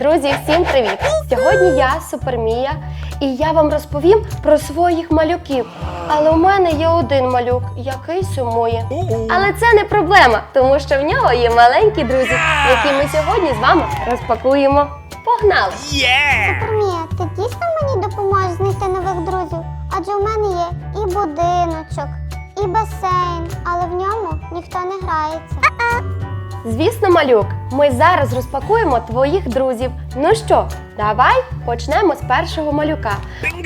Друзі, всім привіт! Сьогодні я Супермія, і я вам розповім про своїх малюків. Але у мене є один малюк, який сумує. Але це не проблема, тому що в нього є маленькі друзі, які ми сьогодні з вами розпакуємо. Погнали! Супермія, ти дійсно мені допоможеш знайти нових друзів? Адже у мене є і будиночок, і басейн, але в ньому ніхто не грається. Звісно, малюк, ми зараз розпакуємо твоїх друзів. Ну що, давай почнемо з першого малюка.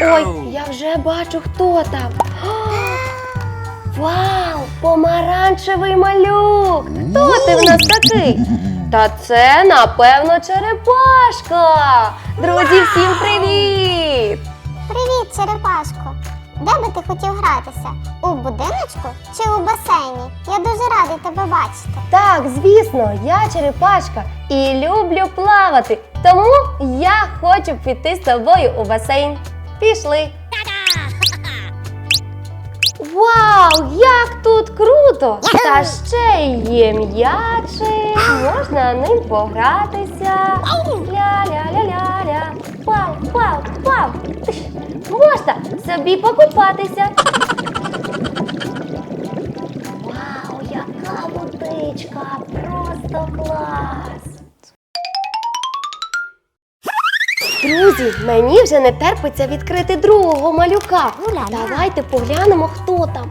Ой, я вже бачу, хто там. О, Вау, помаранчевий малюк! Хто ти в нас такий? Та це, напевно, черепашка. Друзі, всім привіт! Привіт, черепашко! Де би ти хотів гратися? У будиночку чи у басейні? Я дуже радий тебе бачити. Так, звісно, я черепашка і люблю плавати. Тому я хочу піти з тобою у басейн. Пішли. Вау, як тут круто! Та ще є м'ячик, можна ним погратися. Ля-ля-ля-ля-ля. Плав, плав, плав. Собі покупатися. Вау, яка водичка! Просто клас! Друзі, мені вже не терпиться відкрити другого малюка. Давайте поглянемо, хто там.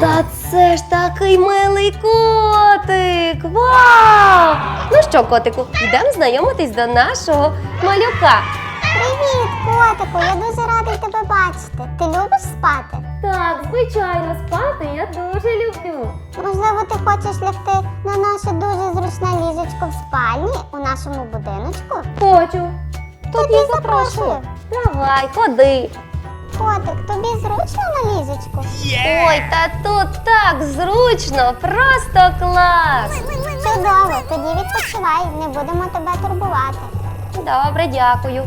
Та це ж такий милий котик! Вау! Ну що, котику, йдемо знайомитись до нашого малюка. Привіт, котику! Я дуже радий тебе бачити. Ти любиш спати? Так, звичайно, спати я дуже люблю. Можливо, ти хочеш лягти на наше дуже зручне ліжечко в спальні у нашому будиночку? Хочу. Тоді запрошую. Давай, ходи. Котик, тобі зручно на ліжечку? Ой, та тут так зручно, просто клас. Чудово, тоді відпочивай, не будемо тебе турбувати. Добре, дякую.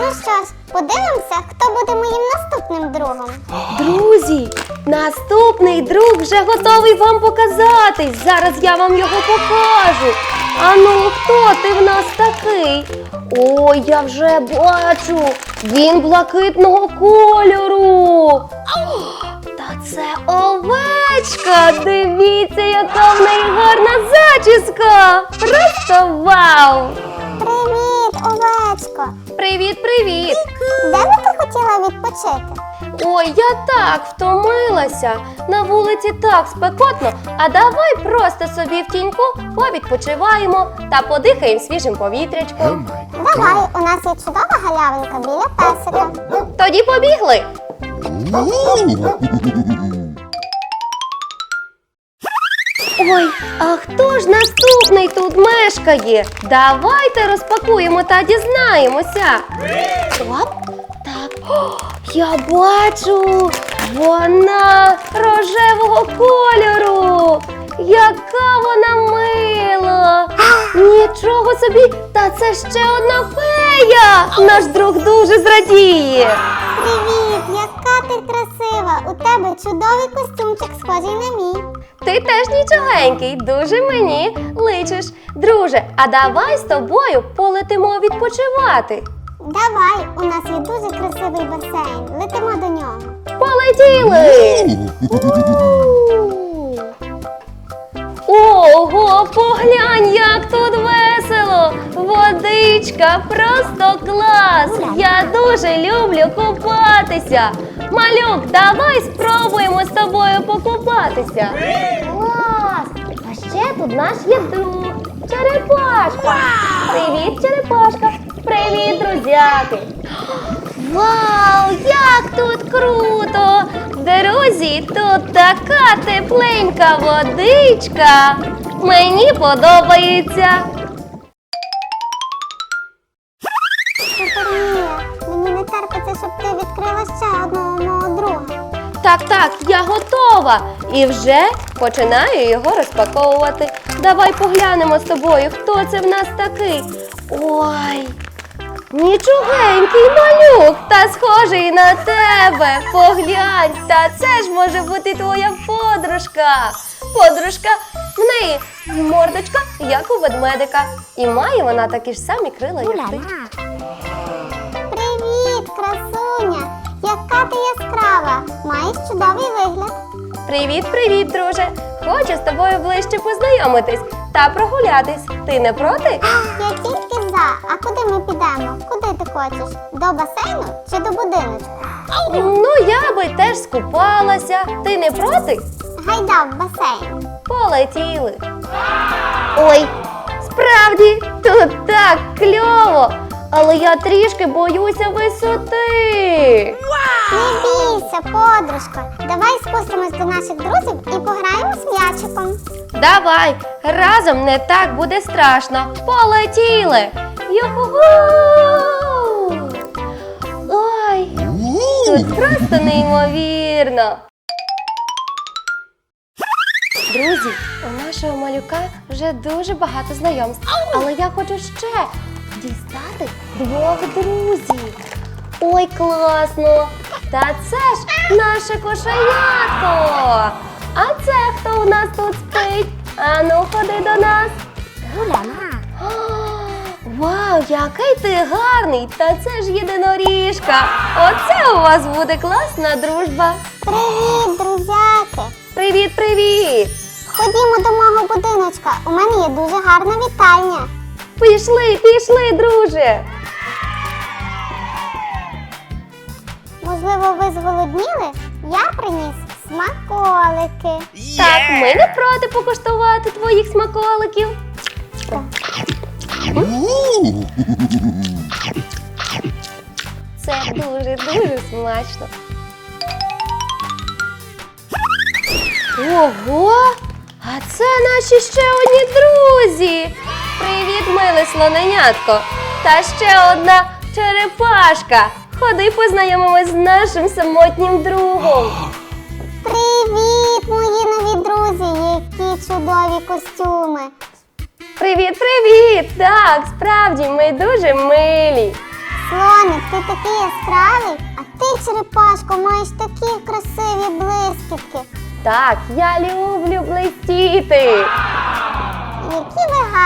Ну що ж, подивимося, хто буде моїм наступним другом. Друзі, наступний друг вже готовий вам показати. Зараз я вам його покажу. Ану, хто ти в нас такий? Ой, я вже бачу. Він блакитного кольору. Та це овечка. Дивіться, яка в неї гарна зачіска. Просто вау! Привіт, овечко! Привіт, привіт! Де би ти хотіла відпочити? Ой, я так втомилася. На вулиці так спекотно. А давай просто собі в тіньку повідпочиваємо та подихаємо свіжим повітрячком. Давай, у нас є чудова галявинка біля песика. Тоді побігли. Ой, а хто ж наступний тут мешкає? Давайте розпакуємо та дізнаємося. Оп, так. О, я бачу. Вона рожевого кольору. Яка вона мила! Нічого собі! Та це ще одна фея! Наш друг дуже зрадіє. Привіт, яка ти красива! У тебе чудовий костюмчик, схожий на мій. Ти теж нічогенький, дуже мені личиш. Друже, а давай з тобою полетимо відпочивати. Давай, у нас є дуже красивий басейн. Летимо до нього. Полетіли! Ого, поглянь, як тут весело! Водичка, просто клас! Я дуже люблю купатися. Малюк, давай спробуємо з тобою покупатися. Клас! А ще тут наш є друг. Черепашка. Привіт, черепашка. Привіт, друзяки. Вау, як тут круто! Друзі, тут така тепленька водичка. Мені подобається. Так, я готова. І вже починаю його розпаковувати. Давай поглянемо з тобою, хто це в нас такий. Ой, нічогенький малюк, та схожий на тебе. Поглянь, та це ж може бути твоя подружка. Подружка В неї мордочка, як у ведмедика. І має вона такі ж самі крила, як ти. Маєш чудовий вигляд. Привіт, привіт, друже! Хочу з тобою ближче познайомитись та прогулятись. Ти не проти? Я тільки за. А куди ми підемо? Куди ти хочеш? До басейну чи до будиночку? Ну, я би теж скупалася. Ти не проти? Гайда в басейн. Полетіли. Ой, справді, тут так кльово. Але я трішки боюся висоти. Не бійся, подружко. Давай спустимось до наших друзів і пограємо з м'ячиком. Давай, разом не так буде страшно. Полетіли. Юху! Ой, тут просто неймовірно. Друзі, у нашого малюка вже дуже багато знайомств, але я хочу ще дістати двох друзів. Ой, класно! Та це ж наше кошенятко! А це хто у нас тут спить? Ану, ходи до нас. О, Вау, який ти гарний! Та це ж єдиноріжка! Оце у вас буде класна дружба. Привіт, друзяки! Привіт, привіт! Ходімо до мого будиночка. У мене є дуже гарна вітальня. Пішли, пішли, друже! Можливо, ви зголодніли? Я приніс смаколики. Так, ми не проти покуштувати твоїх смаколиків. Це дуже дуже смачно. Ого! А це наші ще одні друзі. Привіт, миле слоненятко. Та ще одна черепашка. Ходи познайомимось з нашим самотнім другом. Привіт, мої нові друзі! Які чудові костюми! Привіт, привіт! Так, справді ми дуже милі. Слоник, ти такий яскравий, а ти, черепашко, маєш такі красиві блискітки. Так, я люблю блистіти.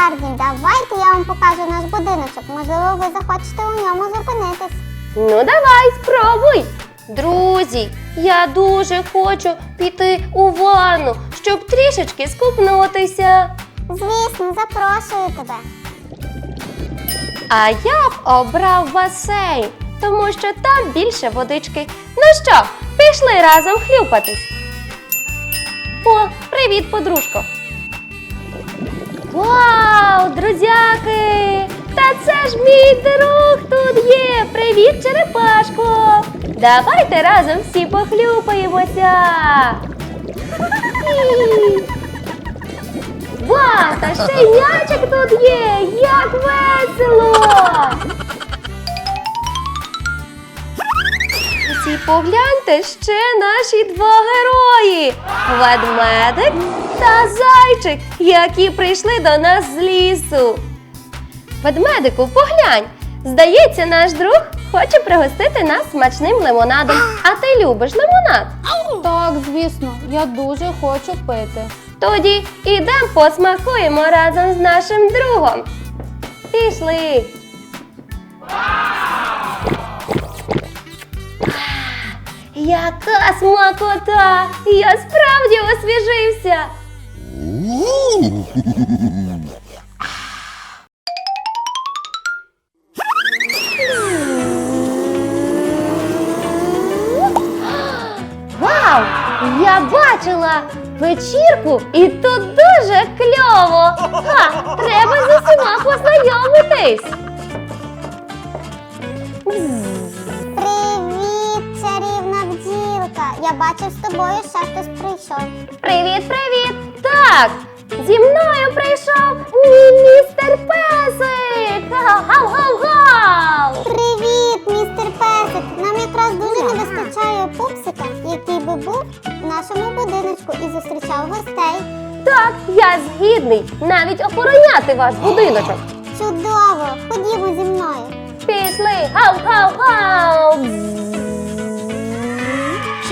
Гарні! Давайте я вам покажу наш будиночок. Можливо, ви захочете у ньому зупинитись. Ну, давай, спробуй. Друзі, я дуже хочу піти у ванну, щоб трішечки скупнутися. Звісно, запрошую тебе. А я б обрав басейн, тому що там більше водички. Ну що, пішли разом хлюпатись. О, привіт, подружко. Вау, друзяки! Та це ж мій друг тут є. Привіт, черепашко! Давайте разом всі похлюпаємося. Вау, та ще й м'ячик тут є! Як весело! Усі погляньте ще наші два герої ведмедик та зайчик, які прийшли до нас з лісу. Ведмедику, поглянь! Здається, наш друг хоче пригостити нас смачним лимонадом. А ти любиш лимонад? Так, звісно, я дуже хочу пити. Тоді ідемо посмакуємо разом з нашим другом. Пішли. Яка смакота! Я справді освіжився. Вау! Я бачила вечірку і тут дуже кльово. Ха, треба з усіма познайомитись. Я бачив з тобою ще хтось прийшов. Привіт, привіт! Так, зі мною прийшов мій містер Песик! Гав-гав-гав! Привіт, містер Песик! Нам якраз дуже не вистачає пупсика, який би був в нашому будиночку і зустрічав гостей. Так, я згідний навіть охороняти ваш будиночок. Чудово! Ходімо зі мною. Пішли! Гав-гав-гав!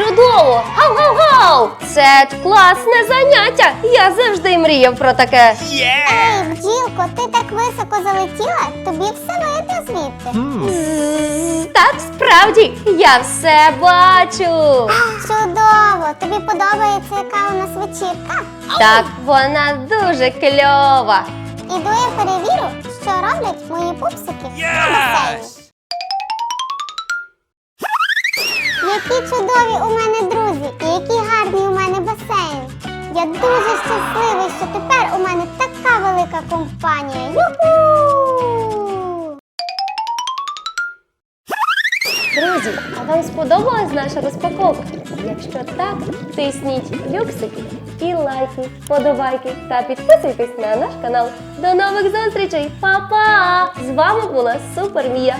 Чудово! Гау-гау-гау! Це класне заняття! Я завжди мріяв про таке. Ей, бджілко, ти так високо залетіла, тобі все видно звідти. Ззз, Так, справді, я все бачу. Чудово! Тобі подобається, яка у нас вечірка? Так, вона дуже кльова. Іду я перевірю, що роблять мої пупсики на басейні. Які чудові у мене друзі і який гарний у мене басейн. Я дуже щасливий, що тепер у мене така велика компанія. Юху! Друзі, а вам сподобалась наша розпаковка? Якщо так, тисніть люксики і лайки, подобайки та підписуйтесь на наш канал. До нових зустрічей! Па-па! З вами була Супер Мія.